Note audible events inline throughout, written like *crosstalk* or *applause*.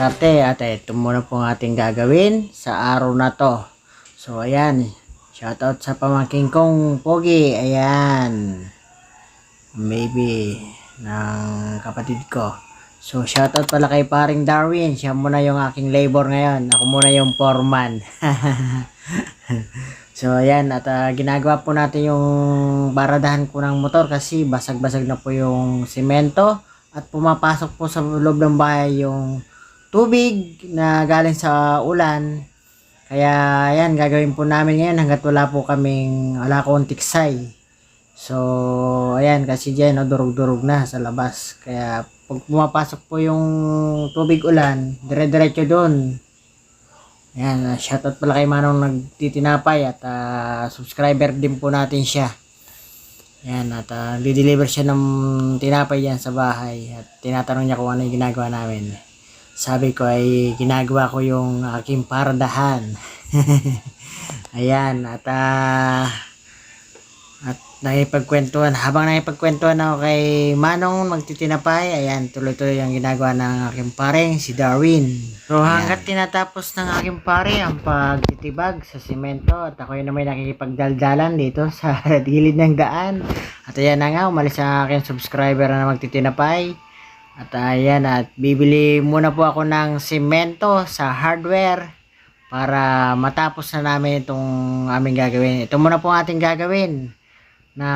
diskarte at ito muna po ang ating gagawin sa araw na to. So ayan, shoutout sa pamangking kong Pogi, ayan. Maybe ng kapatid ko. So shoutout pala kay paring Darwin, siya muna yung aking labor ngayon. Ako muna yung foreman. *laughs* so ayan, at ah, ginagawa po natin yung baradahan ko ng motor kasi basag-basag na po yung simento at pumapasok po sa loob ng bahay yung tubig na galing sa ulan. Kaya ayan, gagawin po namin ngayon hanggat wala po kaming, wala akong tiksay. So, ayan, kasi dyan, no, durug-durug na sa labas. Kaya, pag pumapasok po yung tubig ulan, dire-diretso doon. Ayan, uh, shoutout pala kay Manong nagtitinapay at ah, subscriber din po natin siya. Ayan, at uh, deliver siya ng tinapay yan sa bahay at tinatanong niya kung ano yung ginagawa namin. Sabi ko ay ginagawa ko yung aking paradahan. *laughs* Ayan, at ah, at nakipagkwentuhan. Habang nakipagkwentuhan ako kay Manong magtitinapay, ayan, tuloy-tuloy ang ginagawa ng aking pareng, si Darwin. So hanggat tinatapos ng aking pare ang pagtitibag sa simento at ako yun na may nakikipagdaldalan dito sa *laughs* gilid ng daan. At ayan na nga, umalis ang aking subscriber na magtitinapay. At ayan, at bibili muna po ako ng simento sa hardware para matapos na namin itong aming gagawin. Ito muna po ang ating gagawin na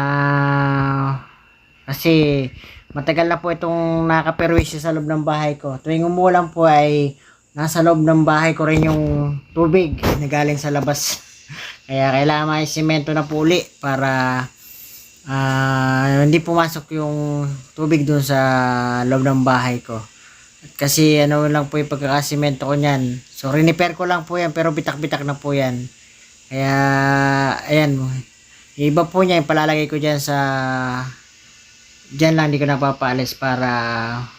kasi matagal na po itong nakaperwisyo sa loob ng bahay ko. Tuwing umulan po ay nasa loob ng bahay ko rin yung tubig na galing sa labas. *laughs* Kaya kailangan may simento na puli para ah, hindi pumasok yung tubig dun sa loob ng bahay ko. At kasi ano lang po yung pagkakasimento ko niyan. So rinipair ko lang po yan pero bitak-bitak na po yan. Kaya ayan iba po niya, yung palalagay ko dyan sa... Dyan lang, hindi ko napapaalis para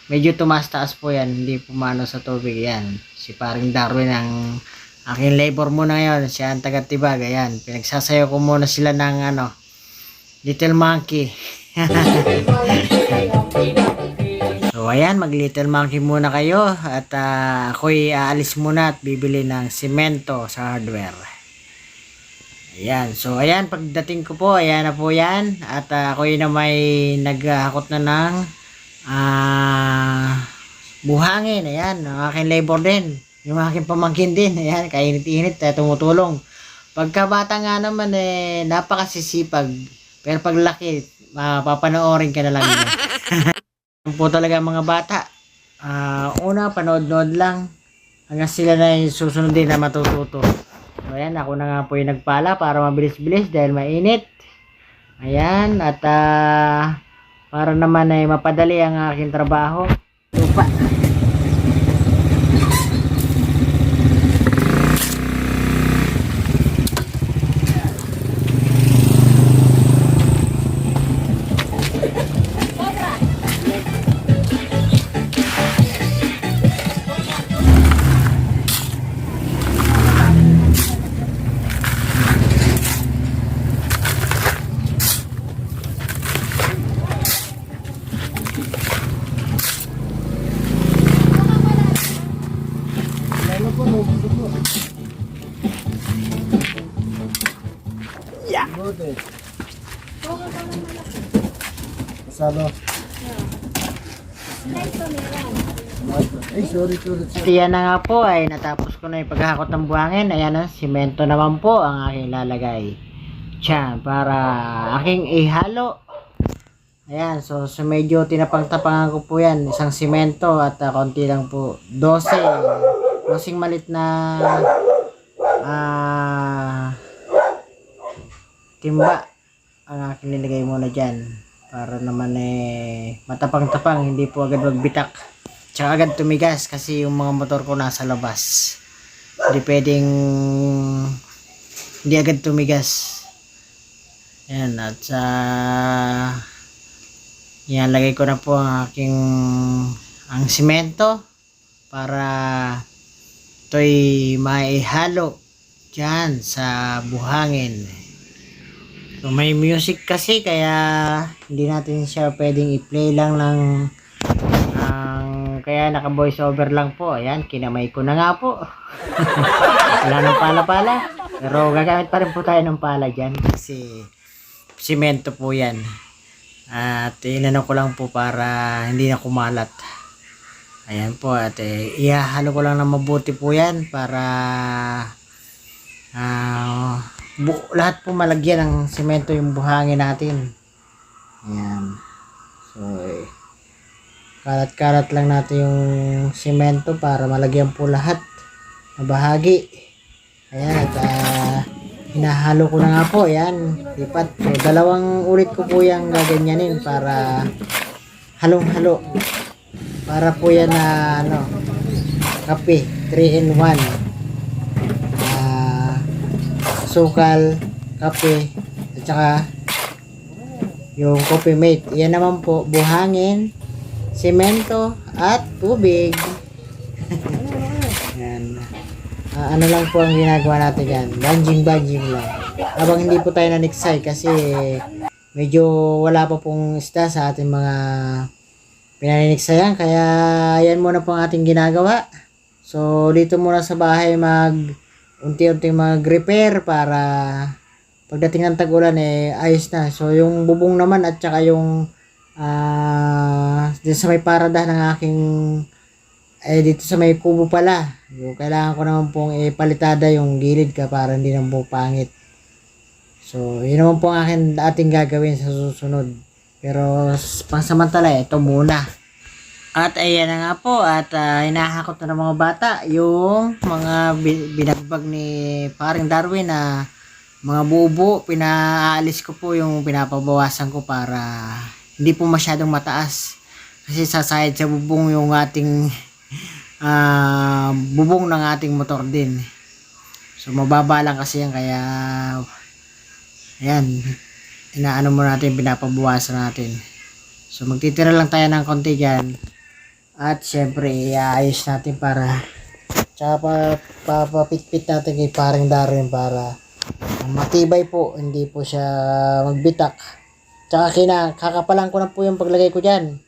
medyo tumaas-taas po yan. Hindi pumano sa tubig. Yan. Si paring Darwin ang aking labor muna ngayon. Siya ang taga-tibag. Ayan. Pinagsasayo ko muna sila ng ano, Little Monkey. *laughs* so ayan, mag Little Monkey muna kayo. At ah, ako'y aalis muna at bibili ng simento sa hardware. Ayan. So, ayan. Pagdating ko po, ayan na po yan. At ah, ako yun na may naghahakot na ng ah, buhangin. Ayan. Ang aking labor din. Yung aking pamangkin din. Ayan. Kainit-init. Eh, tumutulong. Pagkabata nga naman, eh, napakasisipag. Pero pag laki, mapapanoorin ka na lang nila. *laughs* Yan po talaga mga bata. Ah, una, panood-nood lang. Hanggang sila na yung susunod din na matututo. So, ayan, ako na nga po yung nagpala para mabilis-bilis dahil mainit. Ayan, at ah, para naman ay mapadali ang aking trabaho. Lupa. At yan na nga po ay natapos ko na yung paghakot ng buhangin. Ayan na, simento naman po ang aking lalagay. Tiyan, para aking ihalo. Ayan, so, so medyo tinapang-tapangan ko po yan. Isang simento at uh, konti lang po. 12. 12 malit na ah timba ang aking nilagay muna dyan. Para naman eh matapang-tapang, hindi po agad magbitak. Tsaka agad tumigas kasi yung mga motor ko nasa labas. Hindi pwedeng hindi agad tumigas. Yan at sa yan lagay ko na po ang aking ang simento para ito'y maihalo dyan sa buhangin. So may music kasi kaya hindi natin siya pwedeng i-play lang ng kaya naka voice over lang po. Ayan, kinamay ko na nga po. *laughs* Wala nang pala-pala. Pero gagamit pa rin po tayo ng pala dyan kasi simento po yan. At inano ko lang po para hindi na kumalat. Ayan po at eh, ihahalo ko lang na mabuti po yan para ah bu- lahat po malagyan ng simento yung buhangin natin. Ayan. So, eh, kalat-kalat lang natin yung simento para malagyan po lahat na bahagi. Ayan, at ah, hinahalo ko na nga po. Ayan, lipat. So, dalawang ulit ko po yung gaganyanin para halong-halo. Para po yan na, ano, kape, 3 in 1. Ah, sukal, kape, at saka yung coffee mate. Yan naman po, buhangin, semento, at tubig. *laughs* Yan. Ah, ano lang po ang ginagawa natin yan. Banjing-banjing lang. Habang hindi po tayo naniksay kasi medyo wala pa pong isda sa ating mga pinaniniksayan. Kaya yan muna po ang ating ginagawa. So, dito muna sa bahay mag unti-unting mag-repair para pagdating ng tag-ulan eh ayos na. So, yung bubong naman at saka yung ah dito sa may parada ng aking eh dito sa may kubo pala. Yung kailangan ko naman pong ipalitada yung gilid ka para hindi naman po pangit. So, yun naman po ang akin ating gagawin sa susunod. Pero pansamantala, ito muna. At ayan na nga po, at uh, hinahakot na ng mga bata yung mga bi- binagbag ni paring Darwin na mga bubo, pinaalis ko po yung pinapabawasan ko para hindi po masyadong mataas. Kasi sasayad sa bubong yung ating ah, bubong ng ating motor din. So mababa lang kasi yan kaya ayan inaano mo natin pinapabawasan natin. So magtitira lang tayo ng konti dyan at syempre iayos natin para tsaka pa, papapitpit natin kay paring Darwin para matibay po hindi po siya magbitak tsaka kina kakapalan ko na po yung paglagay ko dyan.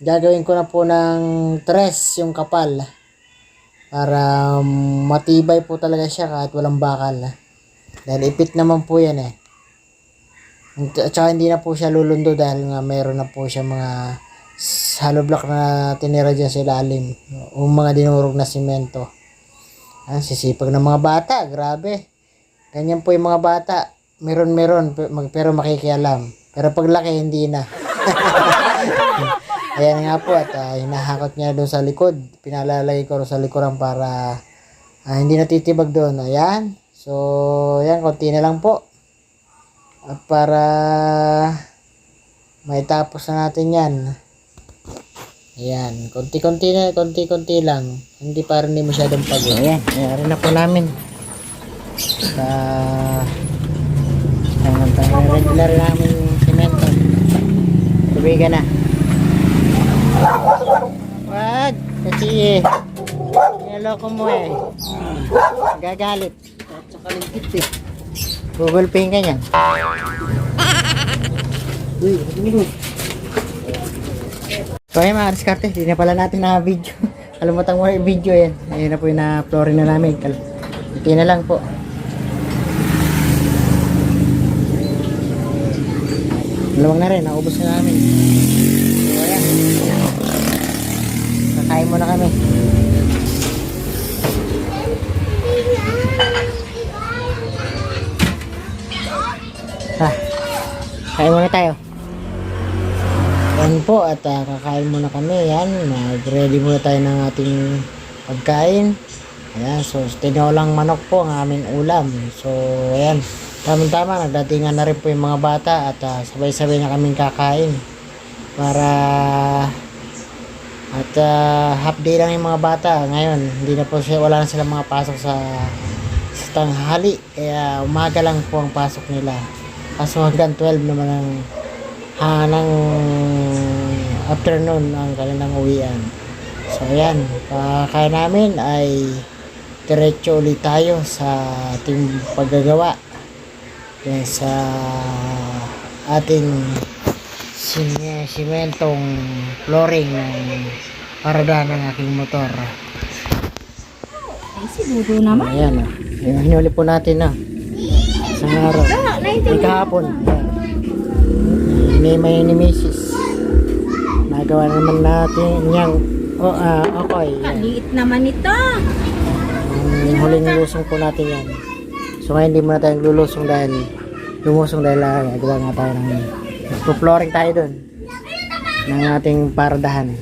Gagawin ko na po ng tres yung kapal. Para matibay po talaga siya kahit walang bakal. Dahil ipit naman po yan eh. At hindi na po siya lulundo dahil nga meron na po siya mga hollow block na tinira dyan sa ilalim. O mga dinurog na simento. Ah, sisipag ng mga bata. Grabe. Ganyan po yung mga bata. Meron meron. Pero makikialam pero paglaki hindi na *laughs* Ayan nga po at ah, hinahakot niya doon sa likod. Pinalalagay ko sa likuran para ah, hindi natitibag doon. Ayan. So, ayan, konti na lang po. At para maitapos na natin yan. Ayan, konti-konti na, konti-konti lang. Hindi para hindi masyadong pagod. Ayan, ayan na po namin. Sa tangan regular namin. Tubigan na. Wag, kasi eh. Niloko mo eh. Gagalit. At saka ligit eh. Google Pay ka niya. Uy, ano So ayun mga diskarte, hindi na pala natin na video. *laughs* Kalimutan mo na yung video yan. Ayun na po yung na-flooring na namin. Hindi na lang po. Dalawang na rin, naubos na namin. So ayan. Kakain muna kami. Ah, kain muna tayo. Yan po at ah, kakain muna kami. Yan, mag-ready muna tayo ng ating pagkain. Ayan, so tinolang manok po ang aming ulam. So, ayan. Tama-tama, nagdatingan na rin po yung mga bata at ah, sabay-sabay na kaming kakain. Para at ah, half day lang yung mga bata. Ngayon, hindi na po siya, wala na silang mga pasok sa, sa tanghali. Kaya umaga lang po ang pasok nila. Kaso hanggang 12 naman ang ah, ng afternoon ang kanilang uwian. So ayan, kakain namin ay diretso ulit tayo sa ating paggagawa. Yan sa ating sim- simentong flooring ng paradahan ng aking motor. Ay, si Dudu naman. Ayan, oh. Ayan, hinuli po natin na. Isang araw. May kahapon. Ayan. May may ni Mrs. Nagawa naman natin niyang oh, ah, okay. Ayan. Liit naman ito. Ang huling lusong po natin yan. So ngayon hindi muna tayong lulusong dahil lumusong dahil uh, nga tayo ng flooring tayo dun ng ating paradahan.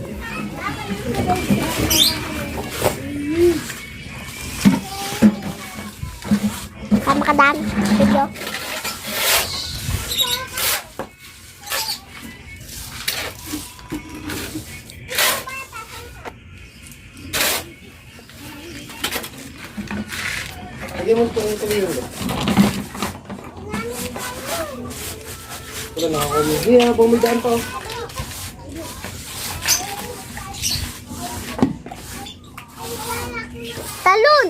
Tama ka dan. Video. Mo ito yung tuloy mo. Wala na ako. Hindi ah, bumidaan pa. Talon.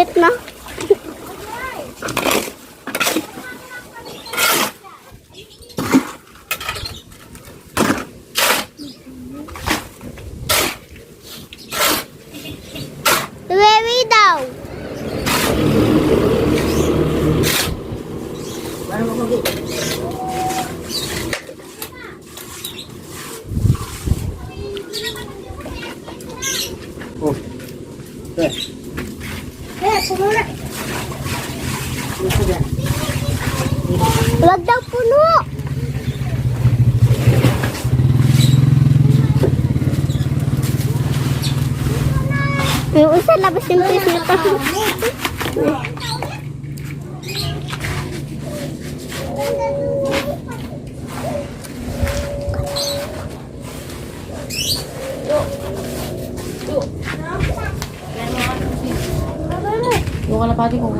Yung pisnet mo. Wewe daw. Oh. Eh, Huwag daw puno. Yung isa labas yung mo. Yung kalapati ko kukuha na. Dudun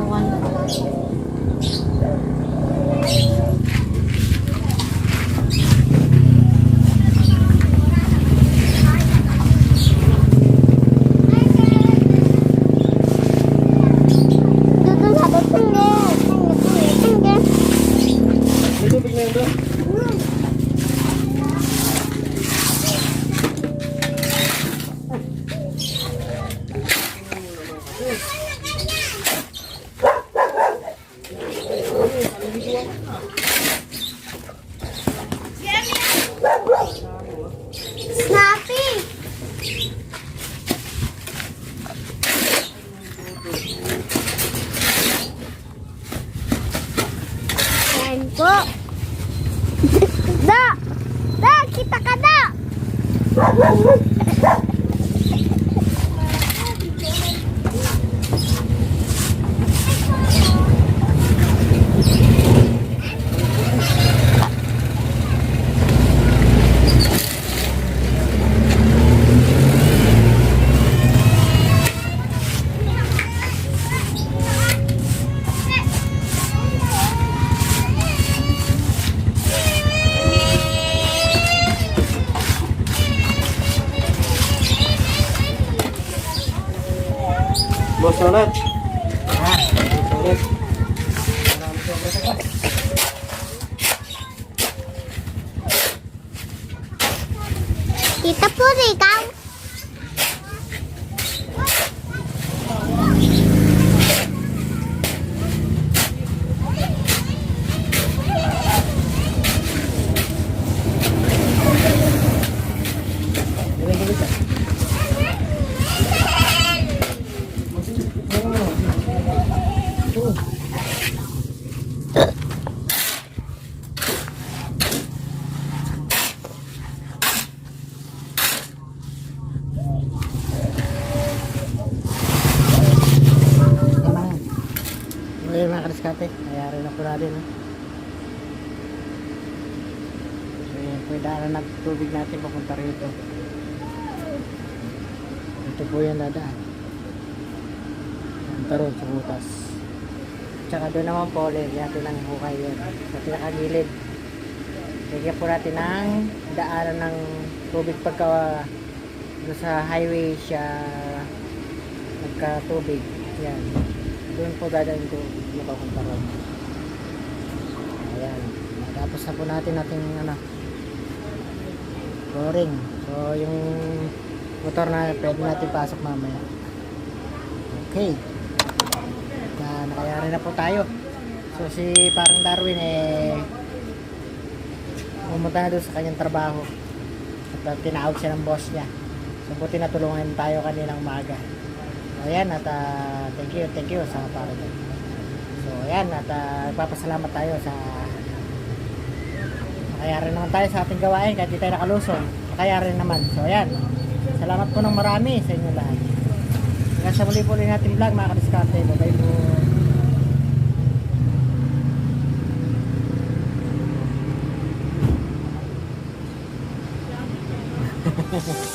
Snappy. Ayan po. *laughs* Da! Da! Kita ka da! Diskarte. Nangyari na po natin. no? So yan po yung daanan ng tubig natin papunta rito. Ito po yung dadaan. Punta ron sa butas. Tsaka doon naman po ulit natin ang hukay yun. Sa pinakagilid. Bigyan po natin ng daanan ng tubig pagka sa highway siya nagka-tubig. Yan. Doon po dadaan ko makapunta ron. Ayan. Tapos na po natin nating ano flooring. So yung motor na pwede natin pasok mamaya. Okay. Na, nakayari na po tayo. So si parang Darwin eh pumunta na doon sa kanyang trabaho. At uh, tinawag siya ng boss niya. So buti natulungan tayo kaninang umaga ayan at uh, thank you thank you sa parodon so ayan at ah, uh, papasalamat tayo sa makayari naman tayo sa ating gawain kahit di tayo nakalusong makayari naman. So ayan. Salamat po ng marami sa inyo lahat. Hanggang sa muli po rin natin vlog mga kadiskarte. Bye bye po. Gracias. *laughs*